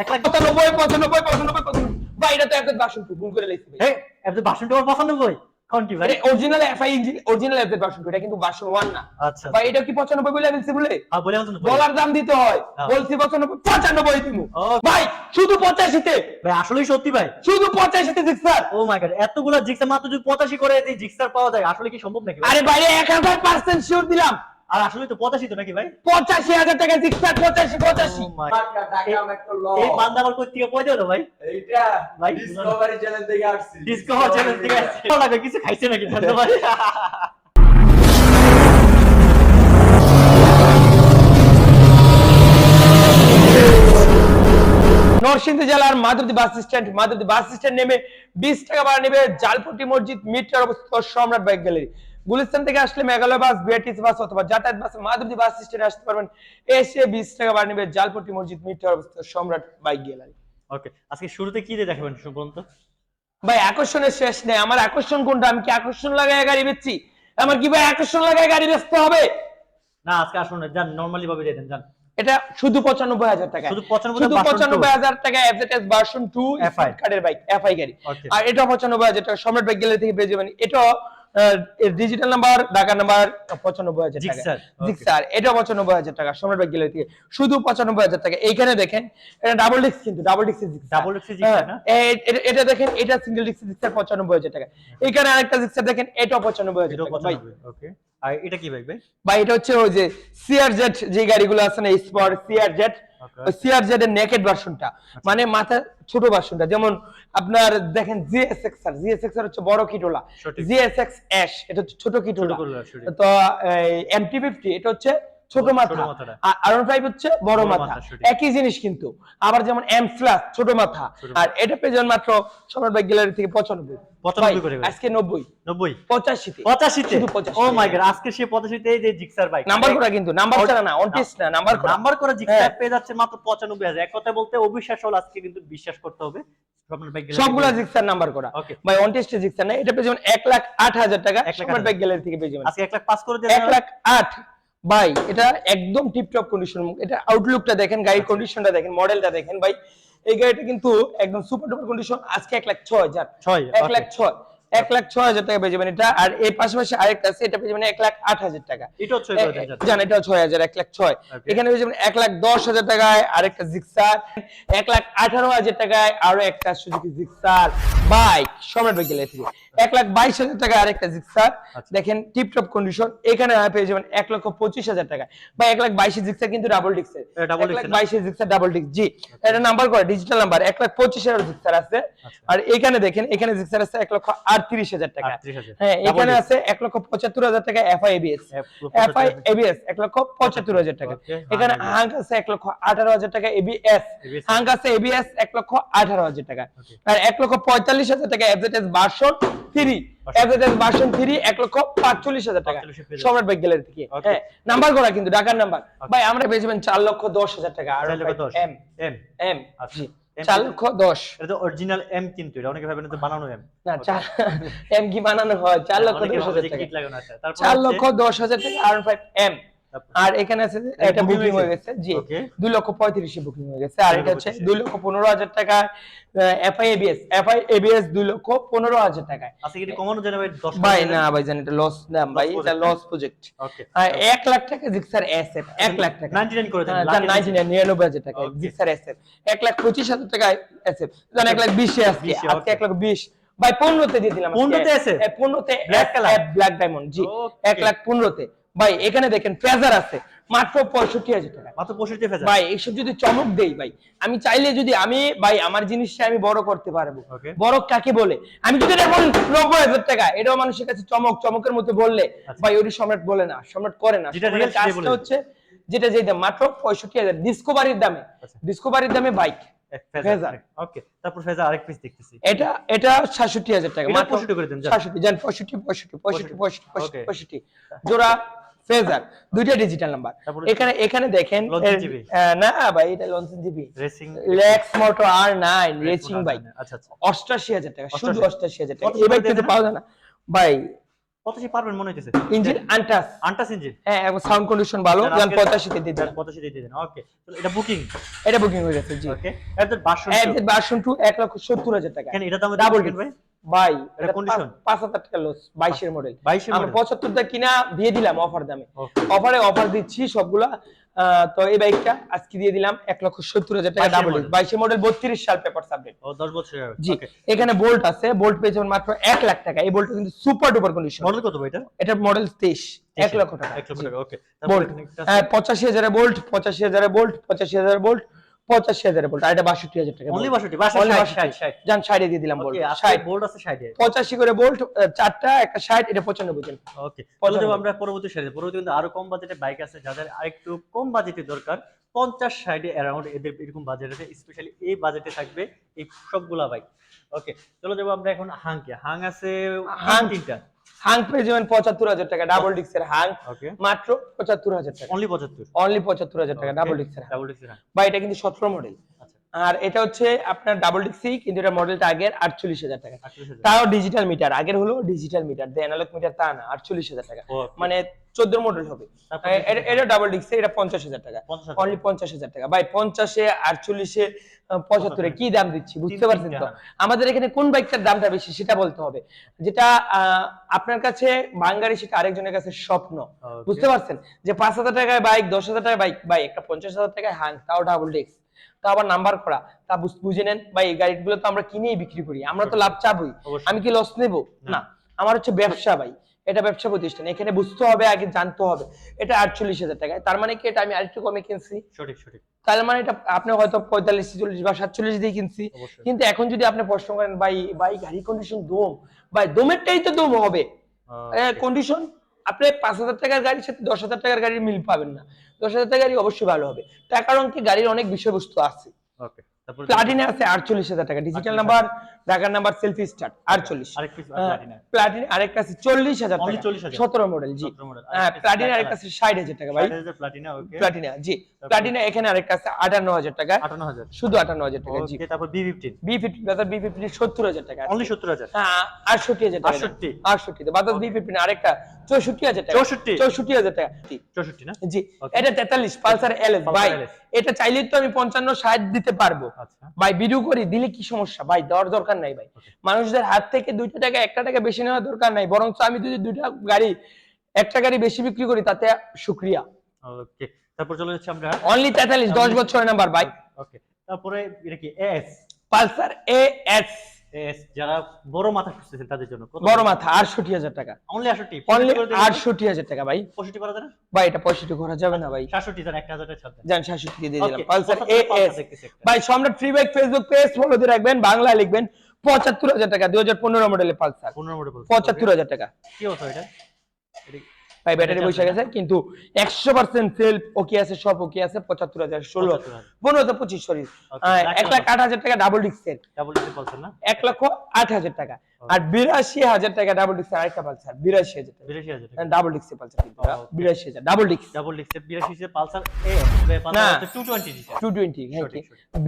এক লাখ পঁচানব্বই পঁচানব্বই পঁচানব্বই। পঁচানব্বই ভাই এটা তো একটা বাসন ভুল করে লিখছি ভাই। হ্যাঁ বাসন তোমার পছন্দ কই ভাই? Original FI engine original FA version এটা কিন্তু ভার্সন 1 না। আচ্ছা। ভাই এটা কি 95 বলে বলছি বলে? হ্যাঁ বলে মতন ডলার দাম দিতে হয়। হ্যাঁ। বলছি 95 95 দিমু। ভাই শুধু 85 তে ভাই আসলেই সত্যি ভাই। শুধু 85 তে জিক্সার ও মাই গড এতগুলো জিক্সার মাত্র যদি 85 করে এই জিক্সার পাওয়া যায় আসলে কি সম্ভব নাকি? আরে ভাই 1000% শিওর দিলাম। আর আসলে তো 85 তো নাকি ভাই? 85000 টাকা জিক্সার 85 ও 85 মাই টাকা টাকা একটা ল এই বান্দা আবার কই থেকে ভাই? এইটা ভাই, ডিসকভারি চ্যানেল থেকে আসছি। ডিসকভার চ্যানেল থেকে আসছে লাগে কিছু খাইছে নাকি পারি নরসিংদী জেলার Madhabdi bus stand Madhabdi bus stand নেমে বিশ টাকা ভাড়া নেবে জালপটি মসজিদ মিটার অবস্থিত সম্রাট বাইক গ্যালারি। গুলিস্তান থেকে আসলে মেঘালয় বাস বিআরটিসি বাস অথবা যাতায়াত বাসে মাধবদী বাস স্ট্যান্ডে আসতে পারবেন। এসে বিশ টাকা ভাড়া নেবে জালপটি মসজিদ মিটার অবস্থিত সম্রাট বাইক গ্যালারি। ওকে আজকে শুরুতে কি দিয়ে দেখাবেন সুবন্ত ভাই আকর্ষণের শেষ নেই। আমার আকর্ষণ কোনটা? আমি কি আকর্ষণ লাগায় গাড়ি বেচছি? আমার কি ভাই আকর্ষণ লাগায় গাড়ি বেচতে হবে? না আজকে আসুন যান নরমালি ভাবে দিয়ে দেন যান। এটা শুধু পঁচানব্বই হাজার টাকা শুধু 95 শুধু version পঁচানব্বই। হাজার টাকা এফজেডএস ভার্সন টু FI কার্ডের বাইক এফআই গাড়ি। আর এটা পঁচানব্বই হাজার টাকা। সম্রাট বাইক গ্যালারি থেকে পেয়ে যাবেন। এটা ডিজিটাল নাম্বার ঢাকা নাম্বার পঁচানব্বই হাজার টাকা। okay. এটা পঁচানব্বই হাজার টাকা সম্রাট বাইক গ্যালারি থেকে শুধু পঁচানব্বই হাজার টাকা এইখানে দেখেন এটা ডাবল ডিস্ক কিন্তু ডাবল ডিস্ক জিক্সার না? এটা দেখেন এটা সিঙ্গেল ডিস্ক জিক্সার পঁচানব্বই হাজার টাকা। এখানে আরেকটা জিক্সার দেখেন এটা পঁচানব্বই হাজার টাকা ভাই। ওকে আর এটা কি ভাই ভাই? বা এটা হচ্ছে ওই যে সিআর জেড যে গাড়িগুলো আছে না spot CR Z Okay. CR Z এর নেকেড ভার্সনটা মানে মাথা ছোট ভার্সনটা যেমন আপনার দেখেন জিএসএক্স আর জিএসএক্স হচ্ছে বড় কিটোলা। জিএসএক্স অ্যাশ এটা হচ্ছে ছোট কিটোলা। তো এমটি ফিফটি এটা হচ্ছে ছোট মাথা। আরন ফাইভ হচ্ছে বড় মাথা। একই জিনিস কিন্তু। আবার যেমন এম প্লাস ছোট মাথা। আর এটা পেয়ে মাত্র সম্রাট বাইক গ্যালারি থেকে পঁচানব্বই। 95 করে আজকে নব্বই। 90 পঁচাশিতে। 85 তে শুধু 85 ও মাই গড আজকে সে 85 তে এই যে জিক্সার বাইক নাম্বার করা কিন্তু নাম্বার ছাড়া না অন টেস্ট না নাম্বার করা। নাম্বার করে জিক্সার হ্যাঁ। পেয়ে যাচ্ছে মাত্র 95000 এক কথা বলতে অবিশ্বাস হল আজকে কিন্তু বিশ্বাস করতে হবে। সবগুলা জিক্সার নাম্বার করা. ভাই অন টেস্টে জিক্সার না এটা পেয়ে এক লাখ আট হাজার টাকা এক লাখ সম্রাট বাইক গ্যালারি থেকে পেয়ে যাবেন। আজকে 1 লাখ পাস করে দেন এক লাখ আট। ভাই এটা একদম টিপটপ কন্ডিশন এটা আউটলুকটা দেখেন গাড়ির আচ্ছা। কন্ডিশনটা দেখেন মডেলটা দেখেন। ভাই এই গাড়িটা কিন্তু একদম সুপার ডুপার কন্ডিশন আজকে এক লাখ ছয় হাজার। এক লাখ ছয় এক লাখ ছয় হাজার টাকা পেয়ে যাবেন এটা। আর এর পাশাপাশি আরেকটা আছে এটা পেয়ে যাবেন এক লাখ আট হাজার টাকা। জান এটা ছয় হাজার এক লাখ ছয়। এখানে পেয়ে যাবেন এক লাখ দশ হাজার টাকায় আরেকটা জিক্সার এক লাখ আঠারো হাজার টাকায় আরও একটা Suzuki Gixxer bike Samrat bike gallery থেকে এক লাখ বাইশ হাজার টাকায় আরেকটা জিক্সার আচ্ছা। দেখেন টিপটপ কন্ডিশন এখানে পেয়ে যাবেন এক লক্ষ পঁচিশ হাজার টাকা বা এক লাখ বাইশের জিক্সার কিন্তু ডাবল ডিক্সের এক লাখ জিক্সার ডাবল ডিক্স জি। এটা নাম্বার করে ডিজিটাল নাম্বার এক লাখ পঁচিশ হাজার জিক্সার আছে। আচ্ছা। আর এখানে দেখেন এখানে জিক্সার আছে এক লক্ষ আটত্রিশ হাজার টাকা। হ্যাঁ এখানে। আছে এক লক্ষ পঁচাত্তর হাজার টাকা এফআই এবিএস এফআই এবিএস এক লক্ষ পঁচাত্তর হাজার টাকা। এখানে হাঙ্ক আছে এক লক্ষ আঠারো হাজার টাকা এবিএস হাঙ্ক আছে এবিএস এক লক্ষ আঠারো হাজার টাকা। আর এক লক্ষ পঁয়তাল্লিশ হাজার টাকা FZS version three version three এক লক্ষ পাঁচচল্লিশ হাজার টাকা। 45 পেয়ে যাবেন। সম্রাট বাইক গ্যালারি থেকে। হ্যাঁ নাম্বার করা কিন্তু? ঢাকার নাম্বার ভাই আমরা পেয়ে চার লক্ষ দশ হাজার টাকা। আর দশ। এম এম আচ্ছা। চার লক্ষ দশ। এটা তো অরিজিনাল এম কিন্তু এটা অনেকে ভাবেন তো বানানো এম না চার এম কি বানানো হয়? চার লক্ষ দশ হাজার টাকা। চার লক্ষ দশ হাজার টাকা আর ফাইভ এম আর এখানে আছে এটা বুকিং হয়ে গেছে জি দুই লক্ষ পঁয়ত্রিশে বুকিং হয়ে গেছে। আর এটা হচ্ছে। দুই লক্ষ পনেরো হাজার টাকা এফআই এবিএস এফআই এবিএস দুই লক্ষ পনেরো হাজার টাকায়। কমানো যাবে ভাই? না ভাই জান এটা লস দাম ভাই এটা লস প্রজেক্ট ওকে এক লাখ টাকা জিক্সার এসএফ এক লাখ টাকা। 99 করে দেন হ্যাঁ, লাখের নাইনটি নাইন নিরানব্বই হাজার টাকা. জিক্সার এসএফ এক লাখ পঁচিশ হাজার টাকা এসএফ জান এক লাখ বিশে আজকে 20 আজকে এক লাখ বিশ। ভাই পনেরোতে দিয়ে দিলাম 15 তে SF? পনেরোতে? ব্ল্যাক ডায়মন্ড জি। এক লাখ পনেরোতে। ভাই এখানে দেখেন ফেজার আছে মাত্র পঁয়ষট্টি হাজার টাকা মাত্র 65 ফেজার ভাই এইসব যদি চমক দেই ভাই আমি চাইলে যদি আমি ভাই আমার জিনিসটা আমি বড় করতে পারব বড় কাকে বলে আমি যদি বলি নব্বই হাজার টাকা এটাও মানুষের কাছে চমক চমকের মতো বললে আচ্ছা। ভাই ওটি সম্রাট বলে না সম্রাট করে না কাজটা হচ্ছে যেটা যে দাম মাত্র পঁয়ষট্টি হাজার ডিসকভারির দামে আচ্ছা। ডিসকভারির দামে বাইক। ওকে তারপর আরেক পিস দেখতেছি এটা এটা সাতষট্টি হাজার টাকা এটা মাত্র 65 করে দেন, যান। সাতষট্টি জান পঁয়ষট্টি পঁয়ষট্টি পঁয়ষট্টি পঁয়ষট্টি পঁয়ষট্টি Okay. পঁয়ষট্টি জোড়া ফেজার দুইটা ডিজিটাল নাম্বার এখানে এখানে দেখেন এর- না ভাই এটা লঞ্চন জিবি রেসিং লেক্স মোটো আর নাইন রেসিং আচ্ছা আচ্ছা। অষ্টাশি হাজার টাকা শুধু 88 অষ্টাশি হাজার টাকা। এই বাইক পাওয়া যায় না। ভাই পঁচাশি পারবেন মনে হইতেছে? Engine untouched. Untouched engine? হ্যাঁ এবং সাউন্ড কন্ডিশন ভালো আজকে- পঁচাশিতে দিয়ে দিলাম পঁচাশি দিয়ে দেন ওকে এটা বুকিং এটা বুকিং হয়ে গেছে জি। ওকে এর বাসন ভার্সন টু এক লক্ষ সত্তর হাজার টাকা। এটা ডাবল ডাবল ভাই? ভাই এটা টাকা লস বাইশের মডেল 22 এর আমরা model? পঁচাত্তরটা কিনা দিয়ে দিলাম অফার দামে। অফারে অফার দিচ্ছি সবগুলা। তো এই বাইকটা আজকে দিয়ে দিলাম এক লক্ষ সত্তর হাজার টাকা 22 এর ডাবল মডেল বত্রিশ সাল পেপার সাবজেক্ট ও 10 বছর জি এখানে বোল্ট আছে বোল্ট পেয়ে যাবেন মাত্র এক লাখ টাকা। এই বোল্ট কিন্তু সুপার ডুপার কন্ডিশন মডেল কত ভাই এটা? এটা মডেল তেইশ এক লক্ষ টাকা। 1 লক্ষ টাকা ওকে বোল্ট হ্যাঁ পঁচাশি হাজারে বোল্ট পঁচাশি হাজারে বোল্ট পঁচাশি হাজারে বোল্ট পঁচাশি হাজারে বোল্ট আর এটা বাষট্টি হাজার টাকা অনলি bolt। 62 বাসা Only 60 62 60 যান সাইডে দিয়ে দিলাম বোল্ট আজকে আছে 60 পঁচাশি করে বোল্ট চারটা একটা ষাট এটা পঁচানব্বই জন। ওকে। আমরা পরবর্তী সারি পরবর্তী কিন্তু আরও কম বাজেটের বাইক আছে যাদের আরেকটু কম বাজেটে দরকার পঞ্চাশ ষাটে অ্যারাউন্ড এদের এরকম বাজেট আছে স্পেশালি এই বাজেটে থাকবে এই সবগুলা বাইক ওকে চলো যাব আমরা এখন হাংকে হাং আছে হাং। তিনটা। হাং পেয়ে যাবেন পঁচাত্তর হাজার টাকা ডাবল ডিক্সের হাং মাত্র পঁচাত্তর হাজার টাকা। অনলি পঁচাত্তর? অনলি পঁচাত্তর হাজার টাকা ডাবল ডিক্সের ডাবল ডিক্সের বা এটা কিন্তু সতেরো মডেল আর এটা হচ্ছে আপনার ডাবল ডিক্সি কিন্তু এটা মডেলটা আগের আটচল্লিশ হাজার টাকা। তাও ডিজিটাল মিটার আগের হলো ডিজিটাল মিটার অ্যানালগ মিটার তা না আটচল্লিশ হাজার টাকা। মানে চোদ্দ মডেল হবে। এটা- ডাবল ডিক্সি এটা পঞ্চাশ হাজার টাকা। অনলি পঞ্চাশ হাজার টাকা। ভাই পঞ্চাশে আটচল্লিশে পঁচাত্তরে কি দাম দিচ্ছি? বুঝতে পারছেন তো? আমাদের এখানে কোন বাইকটার দামটা বেশি সেটা বলতে হবে। যেটা আহ, আপনার কাছে বাঙ্গারি সেটা আরেকজনের কাছে স্বপ্ন। বুঝতে পারছেন? যে পাঁচ হাজার টাকায় বাইক দশ হাজার টাকায় বাইক ভাই একটা পঞ্চাশ হাজার টাকায় হাং তাও ডাবল ডিক্স তা আবার নাম্বার করা। তা বুঝে নেন ভাই এই গাড়িগুলো তো আমরা কিনেই বিক্রি করি। আমরা তো লাভ চাবই। আমি কি লস নেব? না। না। আমার হচ্ছে ব্যবসা ভাই। এটা ব্যবসা প্রতিষ্ঠান। এখানে বুঝতে হবে আগে জানতে হবে। এটা আটচল্লিশ হাজার টাকায়। তার মানে কি এটা আমি আরেকটু কমে কিনছি? সঠিক সঠিক। তার মানে এটা আপনি হয়তো পঁয়তাল্লিশ চল্লিশ বা সাতচল্লিশ দিয়ে কিনছি। কিন্তু এখন যদি আপনি প্রশ্ন করেন ভাই ভাই গাড়ি কন্ডিশন দম। ভাই দমেরটাই তো দম হবে। কন্ডিশন আপনি পাঁচ হাজার টাকার গাড়ির সাথে দশ হাজার টাকার গাড়ির মিল পাবেন না। দশ হাজার টাকার গাড়ি অবশ্যই ভালো হবে। তার কারণ কি গাড়ির অনেক বিষয়বস্তু আছে। ওকে প্লাটিনে আছে আটচল্লিশ হাজার টাকা। ডিজিটাল নাম্বার ঢাকার নাম্বার সেলফি স্টার্ট আটচল্লিশ। হ্যাঁ। প্লাটিনা প্লাটিন আরেকটা আছে চল্লিশ হাজার Only টাকা। 40,000 সতেরো মডেল জি। 17 model, হ্যাঁ প্লাটিন আরেকটা আছে ষাট হাজার টাকা ভাই। 60,000 প্লাটিনা ওকে প্লাটিনা জি। প্লাটিনা এখানে আরেকটা আছে আটান্ন হাজার টাকা। 58000 শুধু আটান্ন হাজার টাকা জি। ওকে তারপর B15 বি ফিফটি বাজার বি ফিফটি সত্তর হাজার টাকা অনলি 70000 হ্যাঁ আটষট্টি হাজার টাকা। 68 আটষট্টি বাজার বি ফিফটি আরেকটা চৌষট্টি হাজার টাকা। 64 চৌষট্টি হাজার টাকা 64 না? জি এটা তেতাল্লিশ পালসার এল Pulsar ভাই। এটা চাইলেই তো আমি পঞ্চান্ন ষাট দিতে পারব। আচ্ছা। ভাই ভিডিও করি দিলে কি সমস্যা? ভাই দর দরকার নাই ভাই। মানুষদের হাত থেকে দুইটা টাকা একটা টাকা বেশি নেওয়ার দরকার নাই বরং আমি যদি দুইটা গাড়ি একটা গাড়ি বেশি বিক্রি করি তাতে শুক্রিয়া। ওকে তারপর চলে যাচ্ছে আমরা। অনলি তেতাল্লিশ দশ বছরের নাম্বার ভাই। ওকে তারপরে এটা কি? S Pulsar A S S যারা বড় মাথা খুঁজতেছেন তাদের জন্য। কত বড় মাথা আটষট্টি হাজার টাকা। অনলি 68 অনলি 65 করে দিলে আটষট্টি হাজার টাকা ভাই। 65 করা না ভাই এটা পঁয়ষট্টি করা যাবে না ভাই। 67 জান 1000 টাকা ছাড় দিয়ে দিলাম। পালসার ভাই Samrat free bike Facebook page follow দিয়ে রাখবেন বাংলায় লিখবেন পঁচাত্তর হাজার টাকা দুই হাজার পনেরো মডেলের পালসার 15 মডেল পঁচাত্তর হাজার টাকা। কি অবস্থা এটা? এটা ভাই ব্যাটারি বসে গেছে কিন্তু একশো পার্সেন্ট সেলফ ওকে আছে সব ওকে আছে পঁচাত্তর হাজার ষোলো। 75,000 পনেরো হাজার পঁচিশ সরি এক লাখ আট হাজার টাকা ডাবল ডিস্কের ডাবল পালসার না? এক লক্ষ আট হাজার টাকা। আর বিরাশি হাজার টাকা ডাবল ডিস্কের আরেকটা পালসার বিরাশি হাজার টাকা। 82000 টাকা। ডাবল ডিস্কের পালসার. বিরাশি হাজার double disc double disc 82 Pulsar এ না। পালসার হচ্ছে 220 two twenty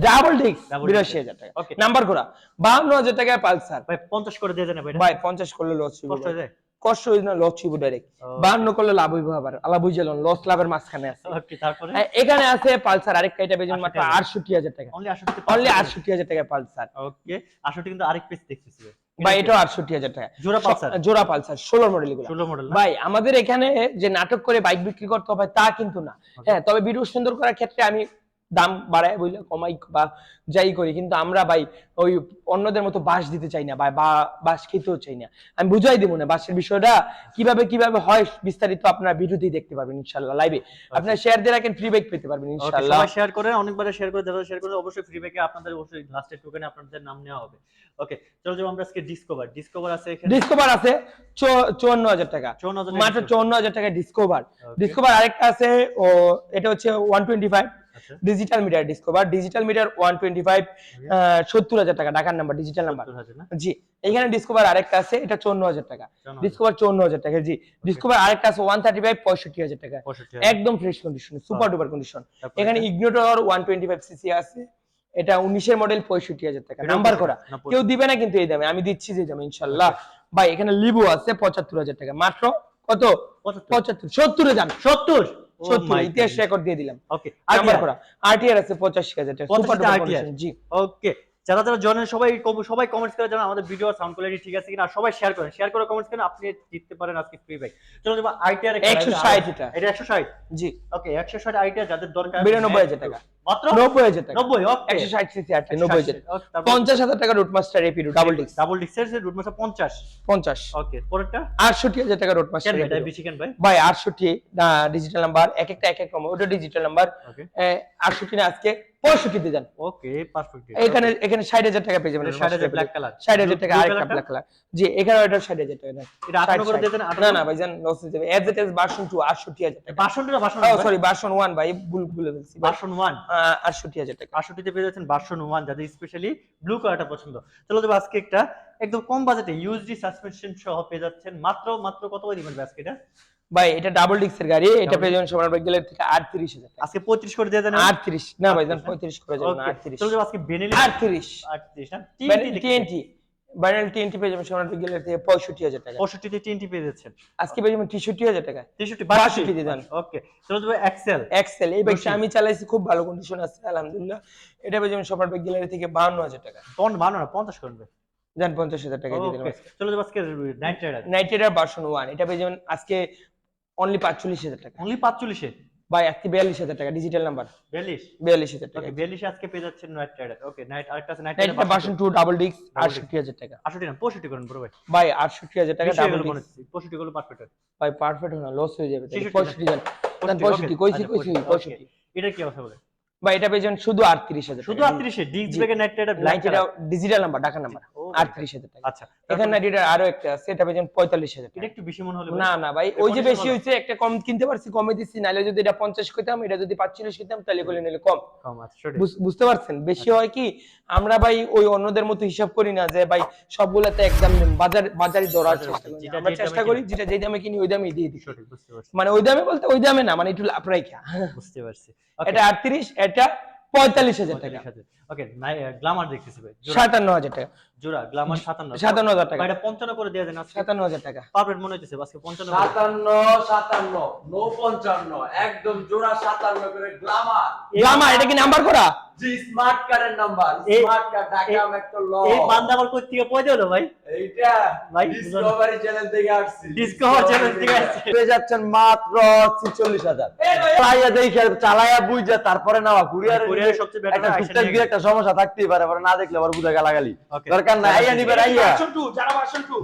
double disc Double বিরাশি হাজার টাকা। নাম্বার করা বাহান্ন হাজার টাকায় পালসার ভাই 50 করে দিয়ে দেন ভাই। পঞ্চাশ করলে লস হয়ে যায়? কষ্ট না লস হইব ডাইরেক্ট Okay. বাহান্ন করলে লাভ হইব আবার। আলা বুঝলেন লস লাভের মাঝখানে আছে। ওকে তারপরে? হ্যাঁ, এখানে আছে পালসার আরেকটা এটা বেজন মাত্র 68,000 হাজার টাকা। অনলি 68 অনলি টাকা পালসার। ওকে 68 কিন্তু আরেক পিস দেখতেছি। ভাই। এটাও হাজার টাকা। জোড়া পালসার? জোড়া পালসার ষোলো মডেলগুলো 16 মডেল ভাই আমাদের এখানে যে নাটক করে বাইক বিক্রি করতে হবে তা কিন্তু না। হ্যাঁ তবে ভিডিও সুন্দর করার ক্ষেত্রে আমি দাম বাড়ায় বুঝলে কমাই বা যাই করি। কিন্তু আমরা ভাই ওই অন্যদের মতো বাস দিতে চাই না বা বাস খেতেও চাই না। আমি বুঝাই দিব না বাসের বিষয়টা। কীভাবে কীভাবে হয় বিস্তারিত আপনারা ভিডিওতেই দেখতে পারবেন ইনশাল্লাহ লাইভে আপনারা শেয়ার দিয়ে রাখেন ফ্রি বাইক পেতে পারবেন ইনশাল্লাহ। শেয়ার করে অনেকবার শেয়ার করে যারা শেয়ার করে অবশ্যই ফ্রি ব্যাকে আপনাদের অবশ্যই লাস্টের টোকেনে আপনাদের নাম নেওয়া হবে। ওকে চলো যাব আমরা আজকে ডিসকভার ডিসকভার আছে এখানে। ডিসকভার আছে চৌ- চুয়ান্ন হাজার টাকা। 54,000 মাত্র চুয়ান্ন হাজার টাকা ডিসকভার. ডিসকভার আরেকটা আছে ও এটা হচ্ছে ওয়ান টোয়েন্টি ফাইভ আচ্ছা digital meter Discover digital meter one twenty five সত্তর হাজার টাকা ঢাকার নাম্বার ডিজিটাল নাম্বার জি এখানে ডিসকভার আরেকটা আছে এটা চুয়ান্ন হাজার টাকা। 54,000 ডিসকভার চুয়ান্ন হাজার টাকা জি। ডিসকভার আরেকটা আছে ওয়ান থার্টি ফাইভ পঁয়ষট্টি হাজার টাকা। একদম fresh condition super duper condition এখানে Ignitor one twenty five CC আছে এটা উনিশের মডেল পঁয়ষট্টি হাজার টাকা। নাম্বার করা। কেউ দিবে না কিন্তু এই দামে আমি দিচ্ছি যে দামে ইনশাল্লাহ। ভাই এখানে লিবু আছে পঁচাত্তর হাজার টাকা। মাত্র কত? পঁচাত্তর সত্তরে যান সত্তর। ইতিহাস রেকর্ড দিয়ে দিলাম। ওকে আরটিআর আছে পঁচাশি হাজার টাকা 85 সুপার ডুপার জি। ওকে যারা যারা জয়েন সবাই সবাই কমেন্টস করে জানান আমাদের ভিডিও সাউন্ড কোয়ালিটি ঠিক আছে কিনা সবাই শেয়ার করেন। শেয়ার করে কমেন্টস করেন আপনি জিততে পারেন আজকে ফ্রি বাইক চলো যাব আইটিআর 160 এটা। এটা 160 জি। ওকে 160 আইটিআর যাদের দরকার 92,000 টাকা। মাত্র? নব্বই হাজার টাকা। 90 ওকে একশো ষাট সিসি আর নব্বই হাজার। ওকে, তারপর পঞ্চাশ হাজার টাকা রুট মাস্টার এপিডু ডাবল ডিস্ক ডাবল ডিক্সের রুট মাসা 50 পঞ্চাশ। ওকে পরেরটা? আটষট্টি হাজার টাকা রুট কেন এটা বেশি কেন ভাই? ভাই আটষট্টি ডিজিটাল নাম্বার এক একটা এক এক রকম। ওটা ডিজিটাল নাম্বার ওকে আটষট্টি না আজকে পঁয়ষট্টিতে যান ওকে পারফেক্ট এখানে এখানে ষাট হাজার টাকা পেয়ে যাবেন এটা 60,000 black color। ষাট হাজার টাকা আরেকটা ব্ল্যাক কালার জি এখানে ওটা ষাট হাজার টাকা। এটা 58 করে 60, দিয়ে দেন, 60 58 না না ভাইজান লস হয়ে যাবে এজ ইট ইজ ভার্সন 2 আটষট্টি হাজার টাকা। বাসনটা না বাসন সরি ভার্সন 1 ভাই ভুল ভুলে ফেলছি। বাসন 1 আটষট্টি হাজার টাকা। আটষট্টিতে পেয়ে যাচ্ছেন বারশো নুমান যাদের স্পেশালি ব্লু কালারটা পছন্দ। চলো দেবো আজকে একটা একদম কম বাজেটে ইউএসডি সাসপেনশন সহ পেয়ে যাচ্ছেন। মাত্র মাত্র কত করে দিবেন আজকে এটা? ভাই এটা ডাবল ডিস্কের গাড়ি। এটা পেয়ে যাবেন সোনার বাইকেলের থেকে আটত্রিশ হাজার আজকে পঁয়ত্রিশ করে দিয়ে দেন আটত্রিশ। না ভাই পঁয়ত্রিশ করে যাবেন আটত্রিশ। চলো যাব আজকে বেনেলি আটত্রিশ। আটত্রিশ না? টিএনটি বাইনাল টিএনটি পেয়ে যাবেন সোনার থেকে পঁয়ষট্টি হাজার টাকা। পঁয়ষট্টিতে টিএনটি পেয়ে যাচ্ছেন। আজকে পেয়ে যাবেন তেষট্টি হাজার টাকা। তেষট্টি বাষট্টি। দেন। ওকে চলো দেবো এক্সেল এক্সেল এই বাইকটা আমি চালাইছি খুব ভালো কন্ডিশন আছে আলহামদুলিল্লাহ। এটা পেয়ে যাবেন সোনার গ্যালারি থেকে বাহান্ন হাজার টাকা। বানো না পঞ্চাশ করবে যান পঞ্চাশ হাজার টাকা দিয়ে দিলাম চলো যাব আজকে night rider night rider version one এটা পেয়ে যাবেন আজকে অনলি পাঁচচল্লিশ হাজার টাকা। অনলি পাঁচচল্লিশে? ভাই আজকে বিয়াল্লিশ হাজার টাকা ডিজিটাল নাম্বার বিয়াল্লিশ? বিয়াল্লিশ হাজার টাকা। ওকে আজকে পেয়ে যাচ্ছেন নাইট রাইডার ওকে নাইট আরেকটা আছে night rider version two double Double আটষট্টি হাজার টাকা। আটষট্টি না পঁয়ষট্টি করুন বড় ভাই। ভাই আটষট্টি হাজার টাকা ডাবল পঁয়ষট্টি করলে পারফেক্ট ভাই পারফেক্ট না লস হয়ে যাবে। পঁয়ষট্টি পঁয়ষট্টি, কইছি আচ্ছা, কইছি পঁয়ষট্টি এটা কি অবস্থা বলে ভাই এটা পেয়ে যাবেন শুধু আটত্রিশ হাজার শুধু। আটত্রিশে ডিজিটাল নাম্বার ঢাকা নাম্বার আটত্রিশ হাজার টাকা। আচ্ছা এখানে রাইডার আরও একটা আছে এটা পেয়ে যাবেন পঁয়তাল্লিশ হাজার এটা একটু বেশি মনে হলো না না ভাই ওই যে বেশি হয়েছে একটা কম কিনতে পারছি কমে দিচ্ছি নাহলে যদি এটা পঞ্চাশ কিনতাম এটা যদি পাঁচচল্লিশ কিনতাম তাহলে করলে নিলে কম। কম আছে বুঝতে পারছেন? বেশি হয় কি আমরা ভাই ওই অন্যদের মতো হিসাব করি না যে ভাই সবগুলাতে একদম বাজার বাজারি বাজারে চেষ্টা করি। আমরা চেষ্টা করি যেটা যেই দামে কিনি ওই দামে দিয়ে দিই। মানে ওই দামে বলতে ওই দামে না মানে একটু লাভ রাখা বুঝতে পারছি। এটা আটত্রিশ এটা পঁয়তাল্লিশ হাজার টাকা। ওকে গ্লামার দেখতেছি ভাই। সাতান্ন হাজার টাকা। জোড়া গ্লামার 57 সাতান্ন হাজার টাকা। এটা 55 করে দেওয়া যায় না সাতান্ন হাজার টাকা। পারফেক্ট মনে হচ্ছে আজকে পঞ্চান্ন সাতান্ন সাতান্ন নো পঞ্চান্ন একদম জোড়া সাতান্ন করে গ্লামার গ্লামার এটা কি নাম্বার করা? জি স্মার্ট কার্ডের number smart card Dhaka metro ল এই বান্দা আবার কই থেকে পয়দা হলো ভাই? এইটা ভাই, ডিসকভারি চ্যানেল থেকে আসছি। ডিসকভার চ্যানেল থেকে আসছে। পেয়ে যাচ্ছেন মাত্র ছিচল্লিশ হাজার। দেখে চালাইয়া বুঝে তারপরে কুরিয়ার সবচেয়ে better একটা টুকটাক নিয়ে একটা সমস্যা থাকতেই পারে না দেখলে আবার বুঝে গালাগালি. দরকার নাই আইয়া নিবেন আইয়া।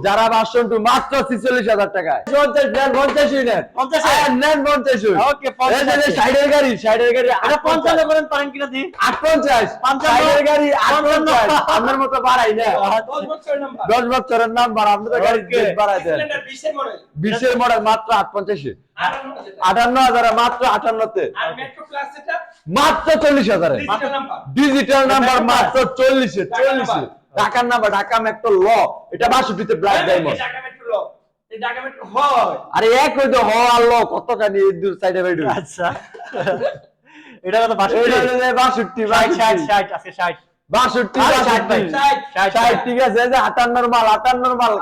যারা বাসন টু মাত্র ছিচল্লিশ হাজার টাকায়। পঞ্চাশ নেন পঞ্চাশই নেন। 50 নেন পঞ্চাশই। ওকে 50 সাইডের গাড়ি সাইডের গাড়ি এটা 55 করেন পারেন কিনা দি। আট পঞ্চাশ পঞ্চান্ন। গাড়ি আট পঞ্চান্ন। পঞ্চাশ আপনার মতো বাড়াই না। দশ বছরের নাম্বার আপনি গাড়ি বাড়াই দেন। বিশের মডেল মাত্র আট পঞ্চাশে আটান্ন হাজারে মাত্র আটান্নতে। মাত্র চল্লিশ হাজারে। ডিজিটাল নাম্বার মাত্র চল্লিশে চল্লিশে। ঢাকার নাম্বার ঢাকা মেট্রো ল। এটা বাষট্টিতে ব্ল্যাক ডায়মন্ড আরে এক হইতে হ আর ল কত কানি দূর সাইডে আচ্ছা। এটা কত 62 এটা হলো বাষট্টি 60 60 60 60 বাষট্টি ষাট ভাই, বাষট্টি ষাট, ষাট ষাট। ঠিক আছে যে মাল আটান্নর মাল।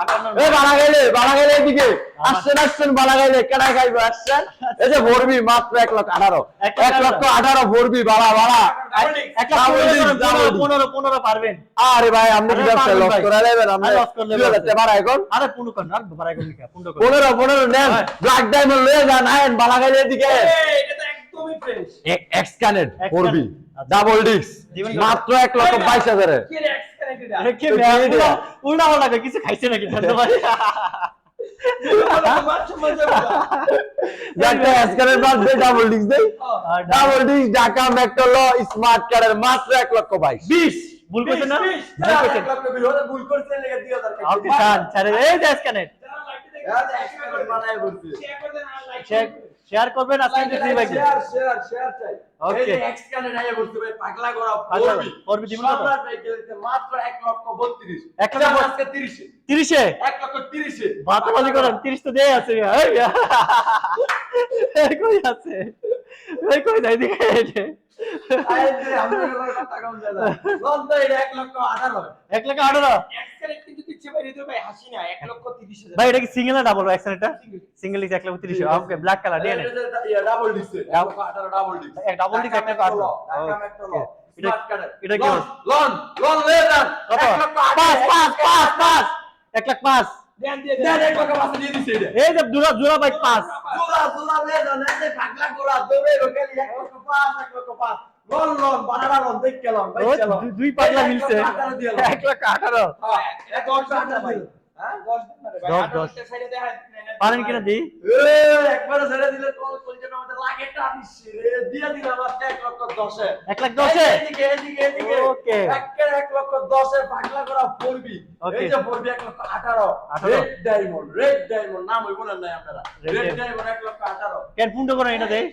এ বাড়া গেলে বাড়া গেলে এদিকে আসছেন আসছেন বাড়া গেলে খাইবে আসছেন? এই যে ভরবি মাত্র লক্ষ আঠারো। এক লক্ষ এক লক্ষ আঠারো। ভরবি বাড়া বাড়া পারবেন। আরে ভাই আপনি কি ব্যবসা লস করে নেবেন? আপনি আরে করে নেবেন। হাজার বাড়া এখন আরে আর নেন। ব্ল্যাক ডায়মন্ড লয়ে যান আয়েন বাড়া গেলে এদিকে এক্স কানেক্ট X ভরবি Canet। ডাবল ডিস্ক মাত্র এক লক্ষ বাইশ হাজারে। আরে কে কি উল্টা- কিছু খাইছে নাকি? জানতে পারি? একটা এসকারের বাদ দে ডাবল ডিস্ক দেই ডাবল ডিস্ক ঢাকা স্মার্ট কার্ডের মাত্র এক লক্ষ বাইশ। বিশ! ভুল করছেন না? ভুল করছেন। ভুল করছেন দুই ওকে শেয়ার করবেন আজকে ফ্রি বাইক শেয়ার শেয়ার চাই। যে এক্স কানে নাই বলতে ভাই পাগলা করা করবি করা, করবি, দিবেন কত? মাত্র 1 লক্ষ 32 এক লক্ষ এটা আজকে 30 এ। তিরিশে? 1 লক্ষ 30 এ। বাতাবাজি করেন তিরিশ তো দিয়ে আছে এই কই আছে? এই কই যাই দিকে এক লক্ষ আঠারো। ভাই এটা কি সিঙ্গেল না ডাবল অ্যাক্সেন্টটা সিঙ্গেল এক লাখ তিরিশ ওকে ব্ল্যাক কালার দিয়ে ডাবল ডিসে এক লক্ষ আঠারো ডাবল ডিসে এক double disc, এক লক্ষ আঠারো। এটা- এটা কি লন লন লন কত? পাঁচ পাঁচ পাঁচ পাঁচ। এক লাখ পাঁচ। দেন দিয়ে দেন, দেন এক লক্ষ পাঁচ দিয়ে দিছে এটা। এই যে জোড়া জোড়া বাইক পাঁচ। জোড়া জোড়া লে যান এই যে পাগলা গোড়া দৌড়ে রোকেলি এক লক্ষ পাঁচ এক লক্ষ পাঁচ। দুই- পাগলা মিলছে। এক লাখ আঠারো। হ্যাঁ। হ্যাঁ পারেন কিনা দি? একবারে ছেড়ে দিলে এক লাখ দশে. একের এক লক্ষ দশে পাগলা করা পড়বি. এই যে পড়বি এক লক্ষ আঠারো। রেড ডায়মন্ড রেড ডায়মন্ড নাম ওই বলেন নাই আপনারা। রেড। ডায়মন্ড। এক লক্ষ আঠারো। কেন ফোন করে এটা দেয়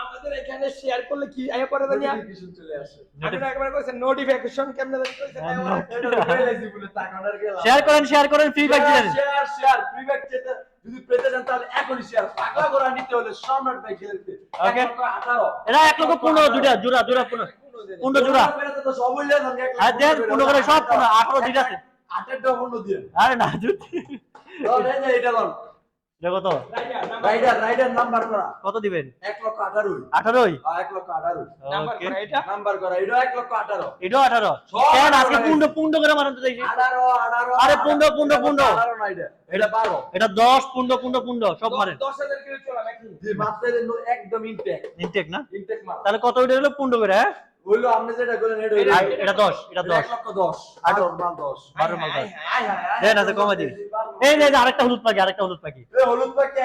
আমাদের এখানে শেয়ার করলে কি? আয়া পরে জানি নোটিফিকেশন চলে আসে। আমি একবার কইছেন নোটিফিকেশন কেমনে জানি কইছেন হ্যাঁ, এটা শেয়ার করেন শেয়ার করেন ফ্রি বাইক দিলেন শেয়ার শেয়ার ফ্রি যদি পেতে চান তাহলে এখনই শেয়ার পাগলা করা নিতে হলে সম্রাট ভাই খেলতে. লক্ষ এরা এক লক্ষ পনেরো দুটা জোড়া জোড়া পনেরো। পনেরো জোড়া হ্যাঁ দেন পনেরো করে সব পনেরো আঠারো দুইটা আছে। পনেরো দিয়ে আরে না এটা এটা কত রাইডার রাইডার নাম্বার করা কত দিবেন লক্ষ আঠারোই আঠারোই হ্যাঁ, এক লক্ষ আঠারোই নাম্বার ওকে করে এটা নাম্বার করা এটা এক লক্ষ কেন আজকে পুন্ড পুন্ড করে আরে পুন্ড, পুন্ড, পুন্ড। না এটা এটা বারো এটা দশ পুন্ড পুন্ড পুন্ড সব মারেন দশ হাজার কিলো চলা নাকি যে মাত্রা একদম ইনটেক ইনটেক না ইনটেক মাল তাহলে কত হলো পুন্ড করে হ্যাঁ বলল আপনি যেটা বলেন এটা এটা- আর এটা দশ এটা দশ লক্ষ দশ আঠারো। মাল দশ বারো মাল দশ আয় হায় হায়। দেন কমে দিন এই যে আরেকটা হলুদ পাখি আরেকটা হলুদ পাখি। হলুদ পাখি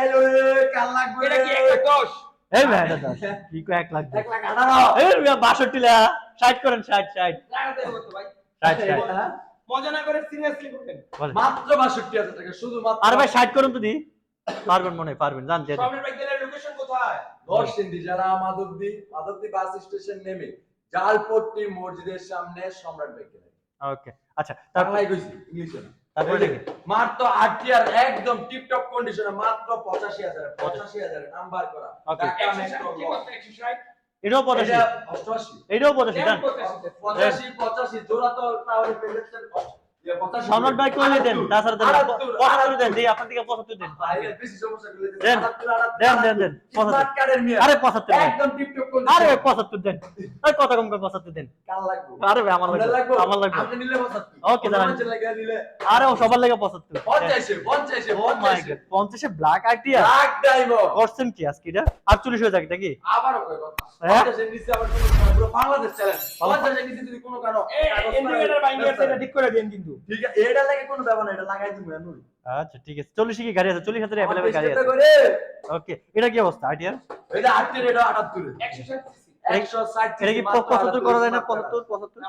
কাল লাগবে এটা কি এক লাখ দশ এই ভাই এটা দশ কি কো এক লাখ এক লাখ আঠারো। এই মিয়া বাষট্টি লা ষাট করেন ষাট ষাট। লাগাতে হবে তো ভাই। ষাট ষাট। হ্যাঁ? মজা না করে সিরিয়াসলি বলেন। মাত্র বাষট্টি হাজার টাকা শুধু মাত্র আর ভাই ষাট করুন তো দি। পারবেন মনে হয় পারবেন জান দেন। সবের ভাই গেলে লোকেশন কোথায়? দশ যারা মাধবদী মাধবদী বাস স্টেশন নেমে জালপট্টি মসজিদের সামনে সম্রাট ব্যাংকে ওকে আচ্ছা তারপর কইছি ইংলিশে না। তারপরে মাত্র আট টিয়ার একদম টিপটপ কন্ডিশনে মাত্র পঁচাশি হাজার পঁচাশি হাজার নাম্বার করা। এটাও পঁচাশি। এটাও পঁচাশি পঁচাশি? পঁচাশি জোড়া তো তাহলে সম্রাট ভাই দেন তাছাড়া দেন পঁচাত্তর দেন আটাত্তর। দিই আপনার দিকে পঁচাত্তর দেন। দেন, দেন, দেন, দেন। আরে পঁচাত্তর আরে পঁচাত্তর দেন। আরে কম করে পঁচাত্তর দেন। কাল লাগবে? আরে ভাই আমার লাগবে আমার লাগবে। আপনি নিলে পঁচাত্তর। Okay, দাঁড়ান। মানুষের লাগে নিলে। আরে ও সবার লাগে পঁচাত্তর। পঞ্চাশে ব্ল্যাক আইটিয়া ডায়মন্ড করছেন কি আজকে এটা? আটচল্লিশ হয়ে যাক নাকি আবারও কই কথা। হ্যাঁ? আবার কোনো পুরো বাংলাদেশ চ্যালেঞ্জ পঞ্চাশের নিচে যদি কোনো কারও এই ইন্ডিকেটর ভাই নিয়ে এটা ঠিক করে দেন কিন্তু। ঠিক আছে এটা লাগে কোনো ব্যাপার না এটা লাগাই দিমু এমন। আচ্ছা ঠিক আছে। চল্লিশে কি গাড়ি আছে চল্লিশ হাজার অ্যাভেলেবেল গাড়ি আছে। ওকে এটা কি অবস্থা আইটিয়ার এটা 8 এটা 78 একশো ষাট একশো ষাট এটা কি পঁচাত্তর করা যায় না পঁচাত্তর পঁচাত্তর?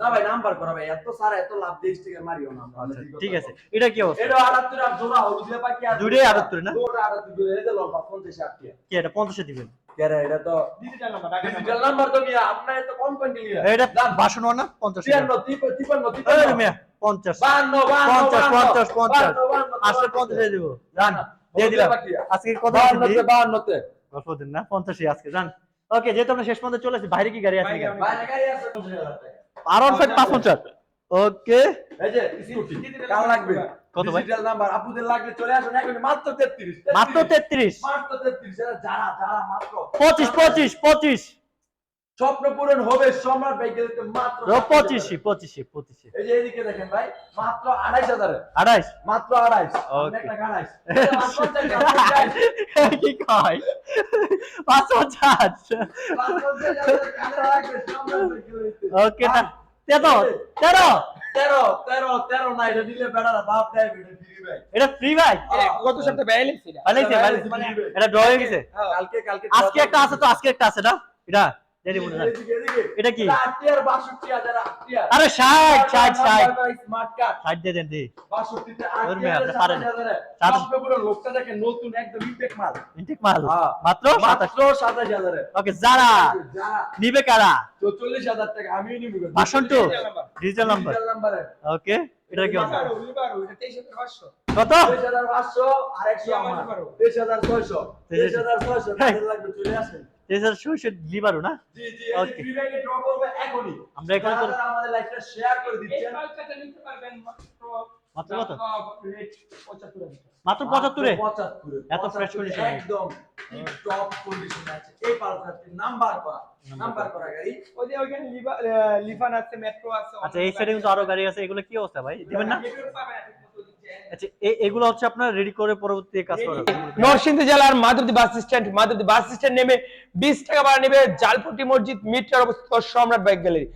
না ভাই নাম্বার করা ভাই এত সারা এত লাভ দিয়ে স্টিকার মারিও না আমরা, আচ্ছা কথা ঠিক আছে। এটা কি অবস্থা? এটা 78 আর জোড়া হলুদ দিয়ে বাকি আছে। দুটোই 78 না? দুটো 78 এই লম্বা 50 8 কি এটা পঞ্চাশে দিবেন? কেরে এটা তো ডিজিটাল নাম্বার ডিজিটাল নাম্বার তো মিয়া আপনার তো কম কোয়ান্টি এটা বাসন না পঞ্চাশ 53 53 53 মিয়া পঞ্চাশ 52 পঞ্চাশ পঞ্চাশ পঞ্চাশ। আসলে পঞ্চাশ দিয়ে দিব। জান দিয়ে দিলাম। আজকে কত বাহান্নতে গল্প দিন না পঞ্চাশই আজকে জান। ওকে যেহেতু আমরা শেষ পর্যন্ত চলে আসি বাইরে কি গাড়ি আছে বাইরে গাড়ি। বাইরে গাড়ি আছে 50,000 টাকা। আর অন পাঁচ পঞ্চাশ। ওকে এই যে কাল লাগবে? কত ভাই? ডিজিটাল নাম্বার আপুদের লাগলে চলে আসুন এখন মাত্র 33 মাত্র তেত্রিশ। মাত্র 33 যারা যারা মাত্র। পঁচিশ পঁচিশ পঁচিশ। স্বপ্ন পূরণ হবে সম্রাট ভাই গেলে মাত্র পঁচিশে পঁচিশে পঁচিশে এই যে এদিকে দেখেন ভাই মাত্র 28000 আড়াইশ? মাত্র 28 Okay. একটা 28 কি কয়? পাঁচ পঞ্চাশ ওকে তেরো তেরো। তেরো তেরো তেরো না এটা দিলে বেড়ারা বাপ দেয় এটা ফ্রি ভাই সপ্তাহে ভালোইছে মানে এটা ড্র হয়ে গেছে? কালকে কালকে আজকে একটা আছে তো আজকে একটা আছে না? এটা? মনে হয় এদিকে। এটা কি? হাজার আরে স্মার্ট কার্ড দিয়ে দেন দি। আপনি পারেন। লোকটা দেখেন নতুন একদম ইনটেক মাল। ইনটেক মাল? হ্যাঁ। মাত্র ওকে যারা নিবে কারা? চল্লিশ হাজার টাকা আমিও নিবো। ভাষণ টু ডিজিটাল নাম্বার। ডিজিটাল নাম্বারে। ওকে। এটা কি কত? হ্যাঁ। তেজার শৈশব লিবারও না? আমরা এখানে আমাদের লাইফটা শেয়ার করে এই মাত্র মাত্র কত? রেট 75 টাকা মাত্র পঁচাত্তরে? পঁচাত্তরে এত fresh condition এ। একদম টপ কন্ডিশনে আছে। এই পালসারটি নাম্বার করা নাম্বার করা। গাড়ি। ওই যে ওইখানে লিফান আছে মেট্রো আছে আচ্ছা এই সাইডে কিন্তু আরও গাড়ি আছে এগুলো কি অবস্থা ভাই? দিবেন না। আচ্ছা এগুলো হচ্ছে আপনার রেডি করে পরবর্তী কাজ করা নরসিংদী জেলার Madhabdi bus stand Madhabdi bus stand নেমে বিশ টাকা ভাড়া নেবে জালপটি মসজিদ মিটার অবস্থিত সম্রাট বাইক গ্যালারি।